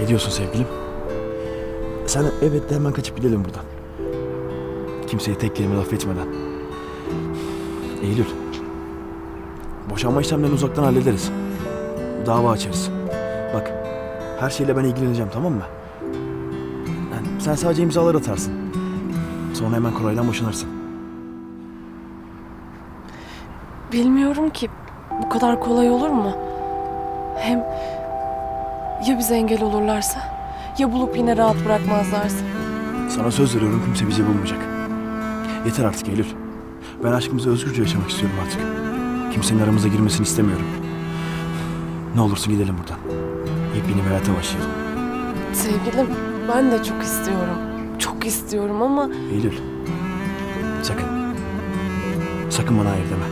Ne diyorsun sevgilim? Sen evet de hemen kaçıp gidelim buradan. Kimseye tek kelime laf etmeden. Eylül. Boşanma işlemlerini uzaktan hallederiz. Dava açarız. Bak, her şeyle ben ilgileneceğim tamam mı? Yani sen sadece imzalar atarsın. Sonra hemen Koray'dan boşanırsın. Bilmiyorum ki bu kadar kolay olur mu? Hem ya bize engel olurlarsa? Ya bulup yine rahat bırakmazlarsa? Sana söz veriyorum kimse bizi bulmayacak. Yeter artık Eylül. Ben aşkımızı özgürce yaşamak istiyorum artık. Kimsenin aramıza girmesini istemiyorum. Ne olursun gidelim buradan. Yepyeni bir hayata başlayalım. Sevgilim ben de çok istiyorum. Çok istiyorum ama Eylül. Sakın. Sakın bana hayır deme.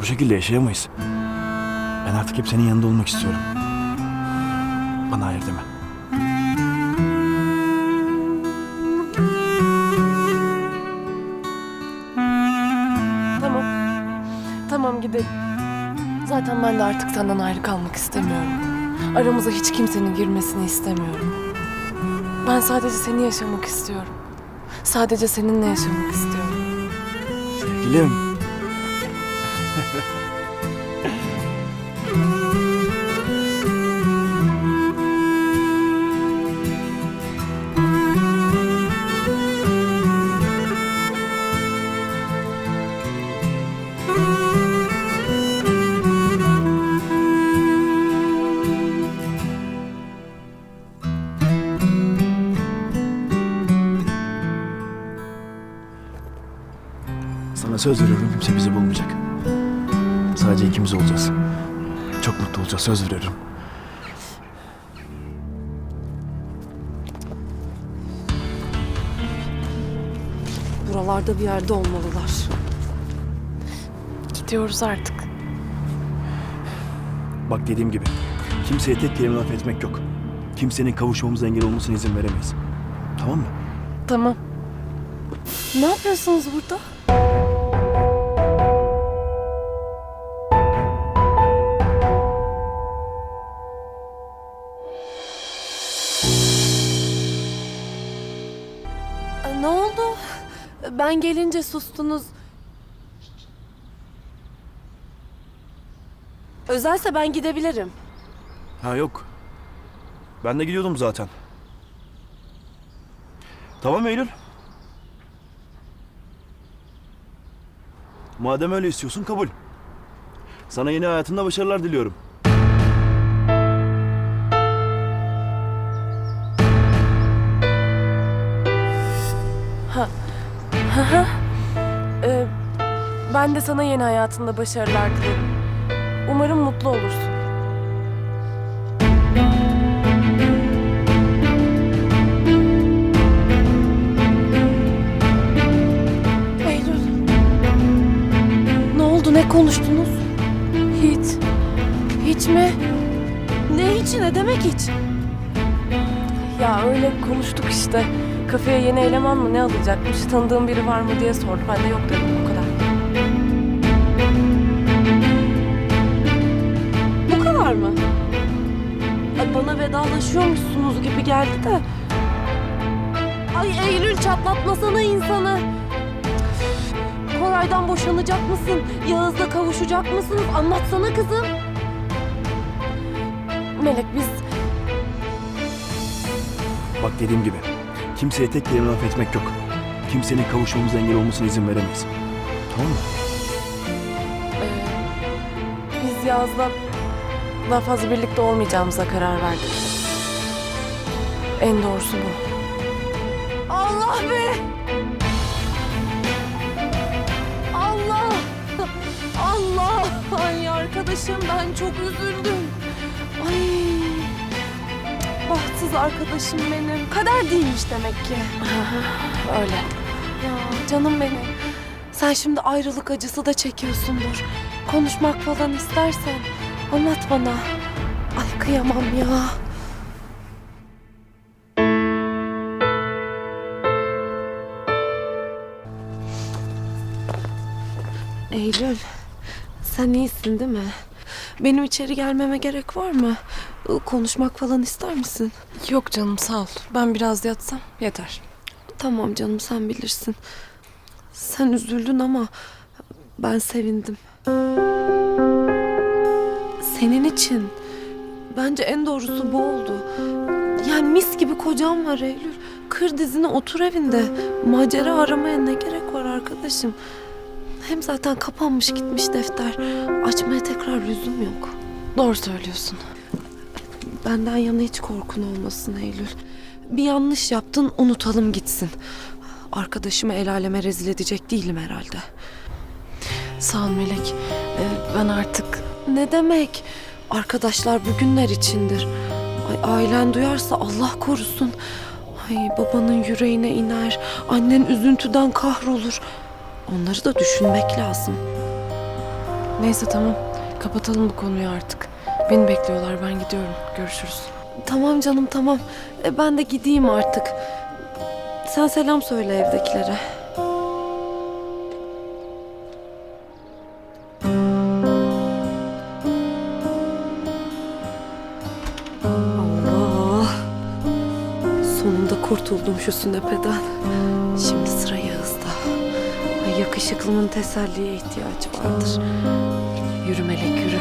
Bu şekilde yaşayamayız. Ben artık hep senin yanında olmak istiyorum. Bana hayır deme. tamam. Tamam gidelim. Zaten ben de artık senden ayrı kalmak istemiyorum. Aramıza hiç kimsenin girmesini istemiyorum. Ben sadece seni yaşamak istiyorum. Sadece seninle yaşamak istiyorum. Sevgilim. Söz veriyorum kimse bizi bulmayacak. Sadece ikimiz olacağız. Çok mutlu olacağız söz veriyorum. Buralarda bir yerde olmalılar. Gidiyoruz artık. Bak dediğim gibi kimseye tek kelime laf etmek yok. Kimsenin kavuşmamıza engel olmasına izin veremeyiz. Tamam mı? Tamam. Ne yapıyorsunuz burada? Ben gelince sustunuz. Özelse ben gidebilirim. Ha yok. Ben de gidiyordum zaten. Tamam Eylül. Madem öyle istiyorsun kabul. Sana yeni hayatında başarılar diliyorum. Ee, ben de sana yeni hayatında başarılar dilerim. Umarım mutlu olursun. Eylül. Ne oldu? Ne konuştunuz? Hiç. Hiç mi? Ne hiç? Ne demek hiç? Ya öyle konuştuk işte. Kafeye yeni eleman mı ne alacakmış? Tanıdığım biri var mı diye sordu. Ben de yok dedim bu kadar. Bu kadar mı? Ay bana vedalaşıyormuşsunuz gibi geldi de. Ay Eylül çatlatmasana insanı. Koray'dan boşanacak mısın? Yağız'la kavuşacak mısınız? Anlatsana kızım. Melek biz Bak dediğim gibi kimseye tek kelime laf etmek yok. Kimsenin kavuşmamıza engel olmasına izin veremeyiz. Tamam mı? Ee, biz Yaz'la daha fazla birlikte olmayacağımıza karar verdik. En doğrusu bu. Allah be! Allah! Allah! Ay arkadaşım ben çok üzüldüm. Ay! Bahtsız arkadaşım benim. Kader değilmiş demek ki. Öyle. Ya canım benim. Sen şimdi ayrılık acısı da çekiyorsundur. Konuşmak falan istersen anlat bana. Ay kıyamam ya. Eylül, sen iyisin değil mi? Benim içeri gelmeme gerek var mı? Konuşmak falan ister misin? Yok canım sağ ol. Ben biraz yatsam yeter. Tamam canım sen bilirsin. Sen üzüldün ama ben sevindim. Senin için. Bence en doğrusu bu oldu. Yani mis gibi kocam var Eylül. Kır dizine otur evinde. Macera aramaya ne gerek var arkadaşım? Hem zaten kapanmış gitmiş defter. Açmaya tekrar lüzum yok. Doğru söylüyorsun. Benden yana hiç korkun olmasın Eylül. Bir yanlış yaptın unutalım gitsin. Arkadaşımı el aleme rezil edecek değilim herhalde. Sağ ol Melek. Ee, ben artık Ne demek? Arkadaşlar bugünler içindir. Ay ailen duyarsa Allah korusun. Ay babanın yüreğine iner. Annen üzüntüden kahrolur. Onları da düşünmek lazım. neyse tamam. Kapatalım bu konuyu artık. Beni bekliyorlar ben gidiyorum. Görüşürüz. Tamam canım tamam. E, ben de gideyim artık. Sen selam söyle evdekilere. Allah. Sonunda kurtuldum şu sünepeden. Şimdi sıra Yağız'da. Ay yakışıklımın teselliye ihtiyacı vardır. Yürü Melek yürü.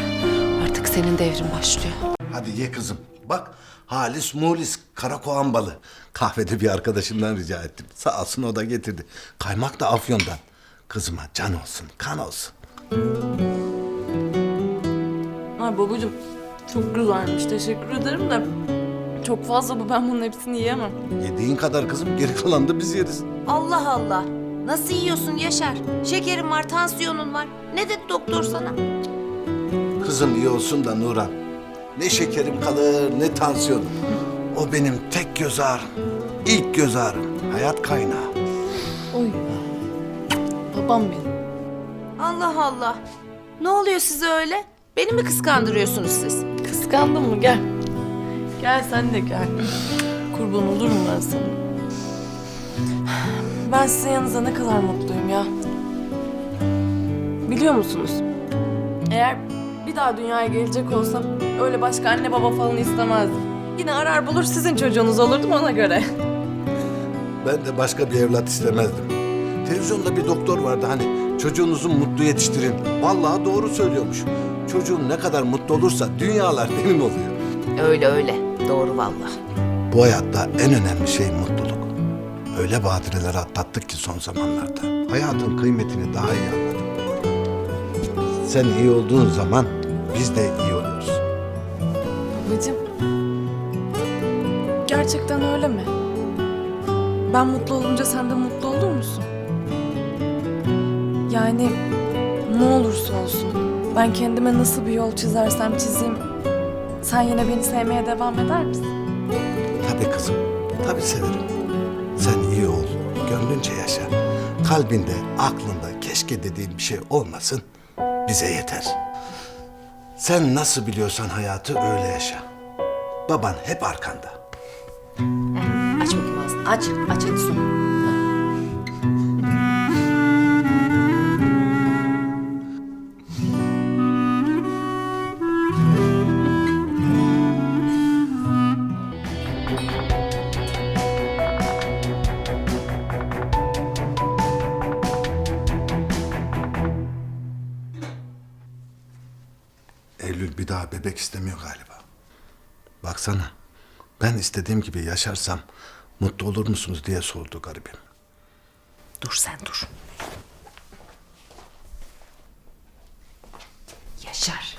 Senin devrin başlıyor. Hadi ye kızım. Bak Halis Mulis karakoğan balı. Kahvede bir arkadaşımdan rica ettim. Sağ olsun o da getirdi. Kaymak da afyondan. Kızıma can olsun, kan olsun. Ay babacığım çok güzelmiş. Teşekkür ederim de çok fazla bu. Ben bunun hepsini yiyemem. Yediğin kadar kızım geri kalan da biz yeriz. Allah Allah. Nasıl yiyorsun Yaşar? Şekerin var, tansiyonun var. Ne dedi doktor sana? Kızım iyi olsun da Nuran. Ne şekerim kalır ne tansiyonum. O benim tek göz ağrım. İlk göz ağrım. Hayat kaynağı. Oy. Babam benim. Allah Allah. Ne oluyor size öyle? Beni mi kıskandırıyorsunuz siz? Kıskandın mı? Gel. Gel sen de gel. Kurban olurum ben sana. Ben sizin yanınızda ne kadar mutluyum ya. Biliyor musunuz? Eğer bir daha dünyaya gelecek olsam öyle başka anne baba falan istemezdim. Yine arar bulur sizin çocuğunuz olurdum ona göre. Ben de başka bir evlat istemezdim. Televizyonda bir doktor vardı hani çocuğunuzu mutlu yetiştirin. Vallahi doğru söylüyormuş. Çocuğun ne kadar mutlu olursa dünyalar benim oluyor. Öyle öyle. Doğru vallahi. Bu hayatta en önemli şey mutluluk. Öyle badireler atlattık ki son zamanlarda. Hayatın kıymetini daha iyi anladım. Sen iyi olduğun zaman biz de iyi oluyoruz. Babacığım. Gerçekten öyle mi? Ben mutlu olunca sen de mutlu olur musun? Yani ne olursa olsun ben kendime nasıl bir yol çizersem çizeyim sen yine beni sevmeye devam eder misin? Tabii kızım, tabii severim. Sen iyi ol, gönlünce yaşa. Kalbinde, aklında keşke dediğin bir şey olmasın, bize yeter. Sen nasıl biliyorsan hayatı öyle yaşa. Baban hep arkanda. Aç bakayım ağzını. Aç. Aç hadi su. İstemiyor galiba. Baksana, ben istediğim gibi yaşarsam mutlu olur musunuz diye sordu garibim. Dur sen dur. Yaşar.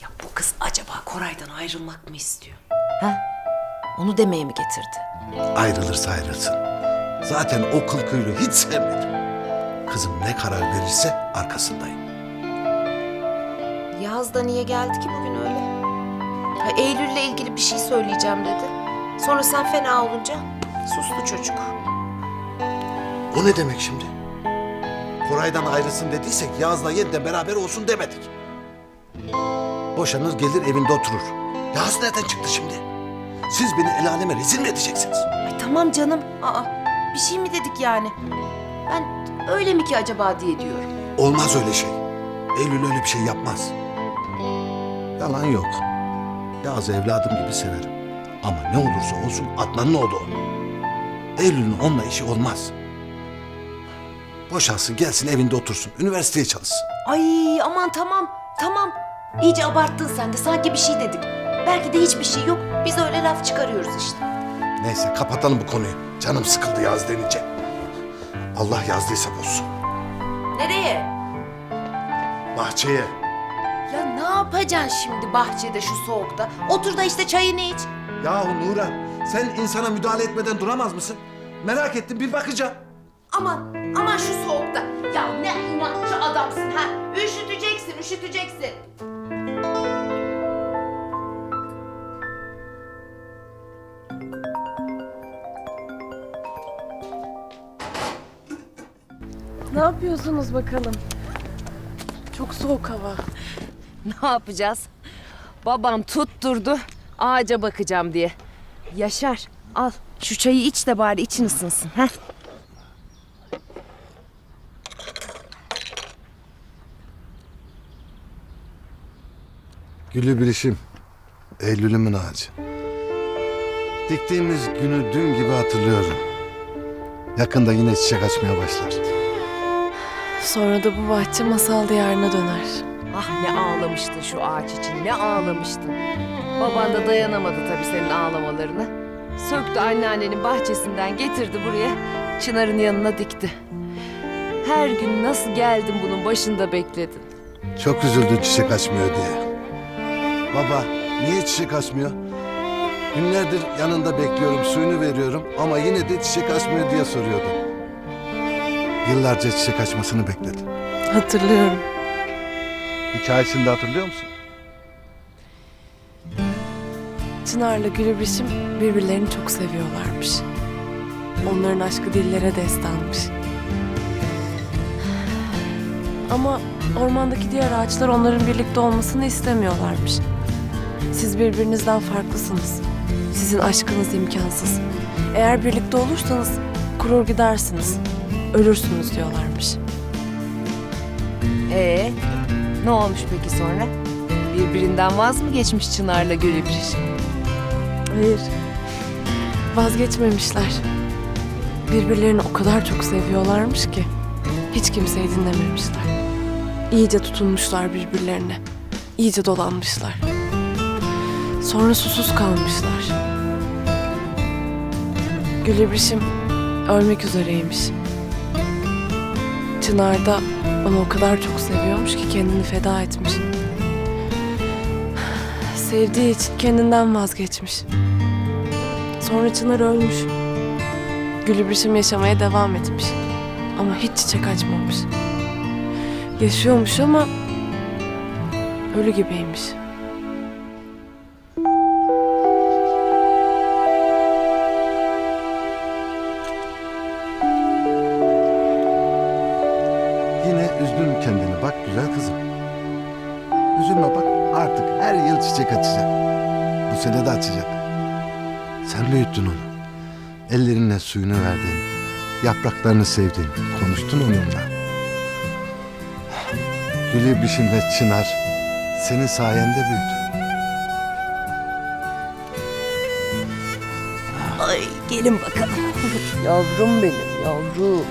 Ya bu kız acaba Koray'dan ayrılmak mı istiyor? Ha? Onu demeye mi getirdi? Ayrılırsa ayrılsın. Zaten o kıl kuyruğu hiç sevmedim. Kızım ne karar verirse arkasındayım. Yağız da niye geldi ki bugün öyle? Ha, Eylül'le ilgili bir şey söyleyeceğim dedi. Sonra sen fena olunca sustu çocuk. O ne demek şimdi? Koray'dan ayrılsın dediysek Yağız'la yeniden beraber olsun demedik. Boşanır gelir evinde oturur. Yağız nereden çıktı şimdi? Siz beni el aleme rezil mi edeceksiniz? Ay tamam canım. Aa, bir şey mi dedik yani? Ben öyle mi ki acaba diye diyorum. Olmaz öyle şey. Eylül öyle bir şey yapmaz. Yalan yok. Yağız evladım gibi severim. Ama ne olursa olsun Adnan'ın oğlu o. Eylül'ün onunla işi olmaz. Boşansın gelsin evinde otursun. Üniversiteye çalışsın. Ay aman tamam tamam. İyice abarttın sen de sanki bir şey dedik. Belki de hiçbir şey yok. Biz öyle laf çıkarıyoruz işte. Neyse kapatalım bu konuyu. Canım sıkıldı Yağız denince. Allah yazdıysa bozsun. Nereye? Bahçeye. Ya ne yapacaksın şimdi bahçede şu soğukta? Otur da işte çayını iç. Yahu Nuran sen insana müdahale etmeden duramaz mısın? Merak ettim bir bakacağım. Aman aman şu soğukta. Ya ne inatçı adamsın ha. Üşüteceksin üşüteceksin. Ne yapıyorsunuz bakalım? Çok soğuk hava. Ne yapacağız? Babam tutturdu ağaca bakacağım diye. Yaşar al şu çayı iç de bari için ısınsın. Heh. Gülü bilişim. Eylül'ümün ağacı. Diktiğimiz günü dün gibi hatırlıyorum. Yakında yine çiçek açmaya başlar. Sonra da bu bahçe masal diyarına döner. Ah ne ağlamıştın şu ağaç için ne ağlamıştın. Baban da dayanamadı tabii senin ağlamalarına. Söktü anneannenin bahçesinden getirdi buraya. Çınar'ın yanına dikti. Her gün nasıl geldim bunun başında bekledin. Çok üzüldü çiçek açmıyor diye. Baba niye çiçek açmıyor? Günlerdir yanında bekliyorum, suyunu veriyorum ama yine de çiçek açmıyor diye soruyordu. Yıllarca çiçek açmasını bekledim. Hatırlıyorum. Hikayesini de hatırlıyor musun? Çınar'la Gülübrişim birbirlerini çok seviyorlarmış. Onların aşkı dillere destanmış. Ama ormandaki diğer ağaçlar onların birlikte olmasını istemiyorlarmış. Siz birbirinizden farklısınız. Sizin aşkınız imkansız. Eğer birlikte olursanız kurur gidersiniz. Ölürsünüz diyorlarmış. Ee, ne olmuş peki sonra? Birbirinden vaz mı geçmiş Çınar'la Gülübriş? Hayır. Vazgeçmemişler. Birbirlerini o kadar çok seviyorlarmış ki hiç kimseyi dinlememişler. İyice tutunmuşlar birbirlerine. İyice dolanmışlar. Sonra susuz kalmışlar. Gülebrişim ölmek üzereymiş. Çınar da onu o kadar çok seviyormuş ki kendini feda etmiş. Sevdiği için kendinden vazgeçmiş. Sonra Çınar ölmüş. Gülübrişim yaşamaya devam etmiş. Ama hiç çiçek açmamış. Yaşıyormuş ama ölü gibiymiş. Verdin. Yapraklarını sevdin. Konuştun onunla. Gülü biçimde çınar. Senin sayende büyüdü. Ay gelin bakalım. yavrum benim yavrum.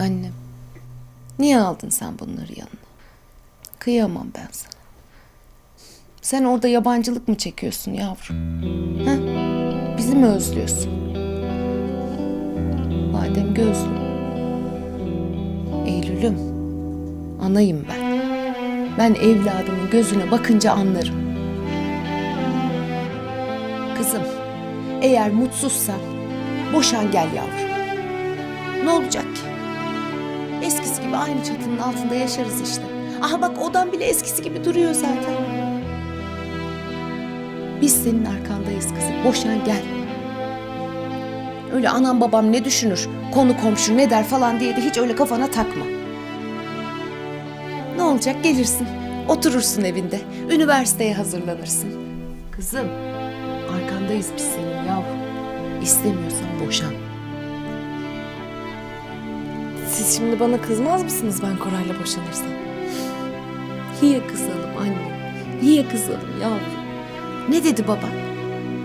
Annem, niye aldın sen bunları yanına? Kıyamam ben sana. Sen orada yabancılık mı çekiyorsun yavrum? Ha? Bizi mi özlüyorsun? Madem gözlüm. Eylül'üm, anayım ben. Ben evladımın gözüne bakınca anlarım. Kızım, eğer mutsuzsan boşan gel yavrum. Ne olacak ki? Eskisi gibi aynı çatının altında yaşarız işte. Aha bak odan bile eskisi gibi duruyor zaten. Biz senin arkandayız kızım. Boşan gel. Öyle anam babam ne düşünür, konu komşu ne der falan diye de hiç öyle kafana takma. Ne olacak gelirsin, oturursun evinde, üniversiteye hazırlanırsın. Kızım, arkandayız biz senin yavrum. İstemiyorsan boşan. Siz şimdi bana kızmaz mısınız ben Koray'la boşanırsam? Niye kızalım anne? Niye kızalım yavrum? Ne dedi baba?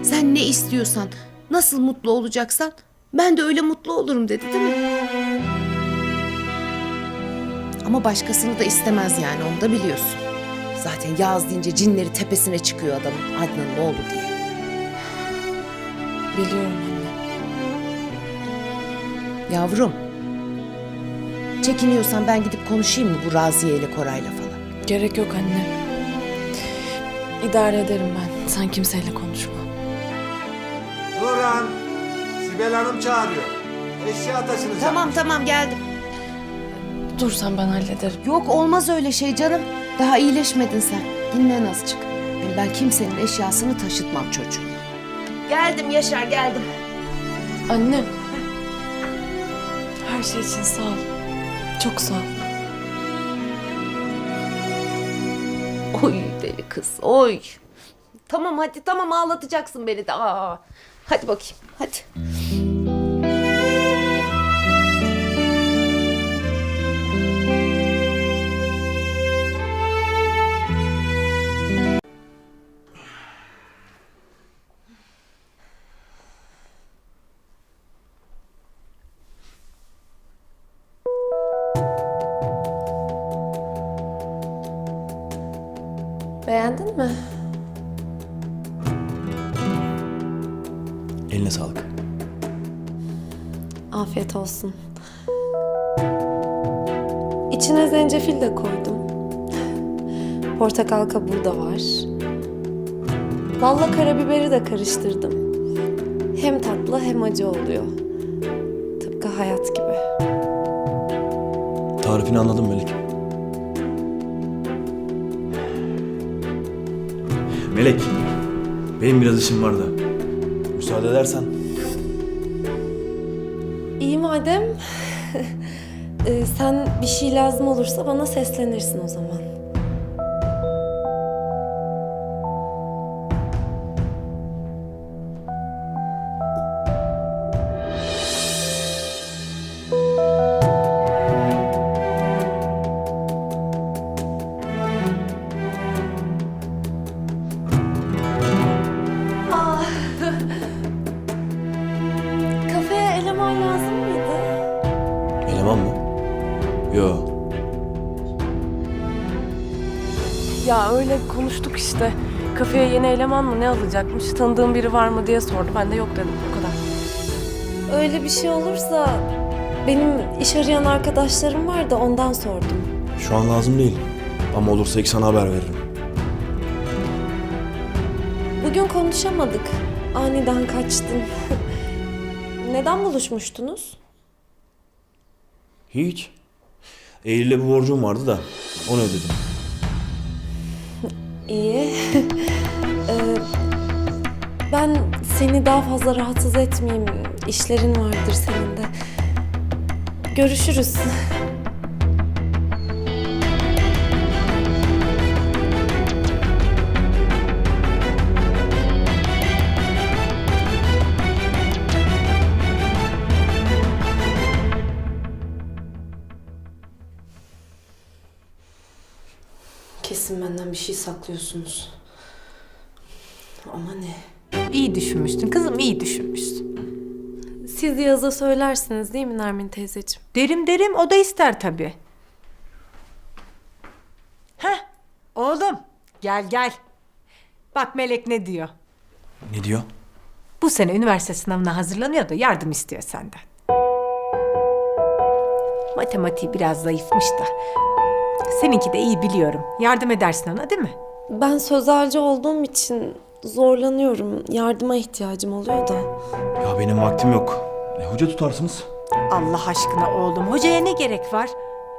Sen ne istiyorsan, nasıl mutlu olacaksan ben de öyle mutlu olurum dedi değil mi? Ama başkasını da istemez yani onu da biliyorsun. Zaten Yağız deyince cinleri tepesine çıkıyor adamın Adnan'ın oğlu diye. Biliyorum anne. Yavrum. Çekiniyorsan ben gidip konuşayım mı bu Raziye ile Koray'la falan? Gerek yok anne. İdare ederim ben. Sen kimseyle konuşma. Nurhan, Sibel Hanım çağırıyor. Eşya taşınacak. Tamam tamam geldim. Dur sen ben hallederim. Yok olmaz öyle şey canım. Daha iyileşmedin sen. Dinlen azıcık. Yani ben kimsenin eşyasını taşıtmam çocuğum. Geldim Yaşar geldim. Anne. Her şey için sağ ol. Çok sağ ol. Deli kız oy. Tamam hadi tamam ağlatacaksın beni de. Aa. Hadi bakayım hadi. Afiyet olsun. İçine zencefil de koydum. Portakal kabuğu da var. Balla karabiberi de karıştırdım. Hem tatlı hem acı oluyor. Tıpkı hayat gibi. Tarifini anladım Melek. Melek, benim biraz işim vardı. Müsaade edersen. Madem. Ee, sen bir şey lazım olursa bana seslenirsin o zaman. Kafeye yeni eleman mı ne alacakmış? Tanıdığım biri var mı diye sordu. Ben de yok dedim. O kadar. Öyle bir şey olursa benim iş arayan arkadaşlarım var da ondan sordum. Şu an lazım değil. Ama olursa ilk sana haber veririm. Bugün konuşamadık. Aniden kaçtın. Neden buluşmuştunuz? Hiç. Eylül'e bir borcum vardı da onu ödedim. İyi. Ee, ben seni daha fazla rahatsız etmeyeyim. İşlerin vardır senin de. Görüşürüz. Benden bir şey saklıyorsunuz. Ama ne? İyi düşünmüşsün kızım iyi düşünmüşsün. Siz Yaz'a söylersiniz değil mi Nermin teyzeciğim? Derim derim o da ister tabii. Heh oğlum gel gel. Bak Melek ne diyor? Ne diyor? Bu sene üniversite sınavına hazırlanıyor da yardım istiyor senden. Matematiği biraz zayıfmış da. Seninki de iyi biliyorum. Yardım edersin ona değil mi? Ben sözelci olduğum için zorlanıyorum. Yardıma ihtiyacım oluyor da. Ya benim vaktim yok. E, hoca tutarsınız. Allah aşkına oğlum hocaya ne gerek var?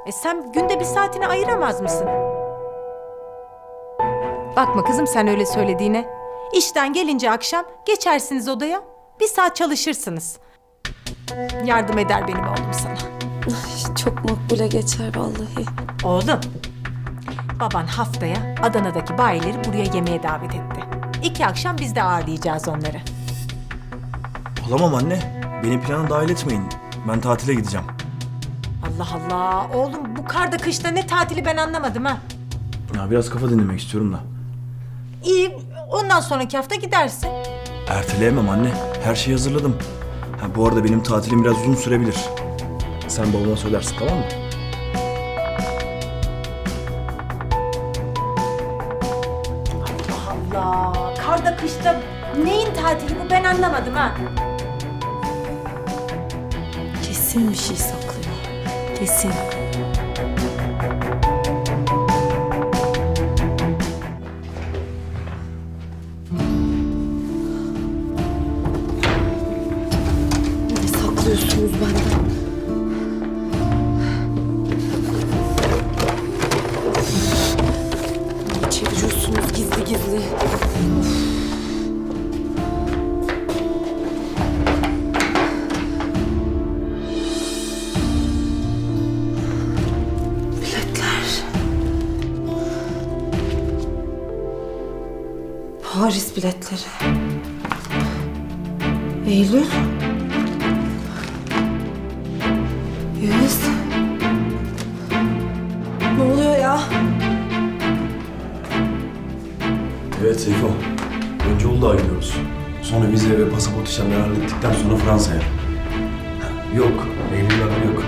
E sen günde bir saatini ayıramaz mısın? Bakma kızım sen öyle söylediğine. İşten gelince akşam geçersiniz odaya. Bir saat çalışırsınız. Yardım eder benim oğlum sana. Ay, Çok makbule geçer vallahi. Oğlum, baban haftaya Adana'daki bayileri buraya yemeğe davet etti. İki akşam biz de ağırlayacağız onları. Olamam anne. Beni plana dahil etmeyin. Ben tatile gideceğim. Allah Allah. Oğlum bu karda kışta ne tatili ben anlamadım ha. Ya biraz kafa dinlemek istiyorum da. İyi ondan sonraki hafta gidersin. Erteleyemem anne. Her şeyi hazırladım. Ha, bu arada benim tatilim biraz uzun sürebilir. Sen babama söylersin tamam mı? Allah karda kışta neyin tatili bu ben anlamadım ha. Kesin bir şey saklıyor. Kesin. Paris biletleri. Eylül. Yeliz. Ne oluyor ya? Evet Seyfo. Önce Uludağ'a gidiyoruz. Sonra vize ve pasaport işlemlerini hallettikten sonra Fransa'ya. Yok, Eylül'le haberi yok.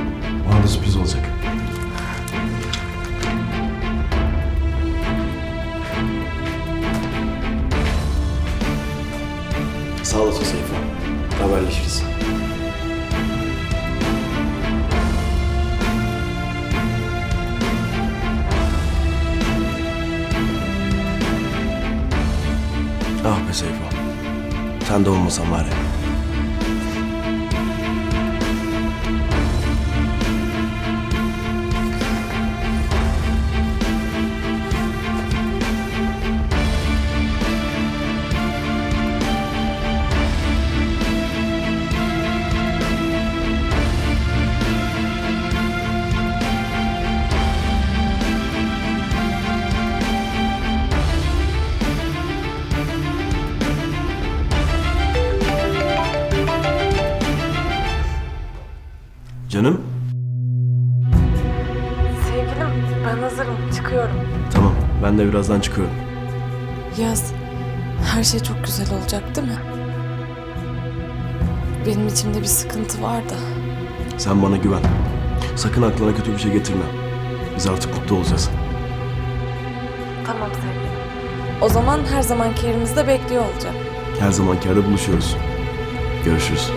Bana da sürpriz olacak. Haberleşiriz. Ah be Seyfo. Sen de olmasan var ya. Çıkıyorum. Tamam, ben de birazdan çıkıyorum. Yaz. Her şey çok güzel olacak değil mi? Benim içimde bir sıkıntı var da. Sen bana güven. Sakın aklına kötü bir şey getirme. Biz artık mutlu olacağız. Tamam sevgilim. O zaman her zamanki yerimizde bekliyor olacağım. Her zamanki yerde buluşuyoruz. Görüşürüz.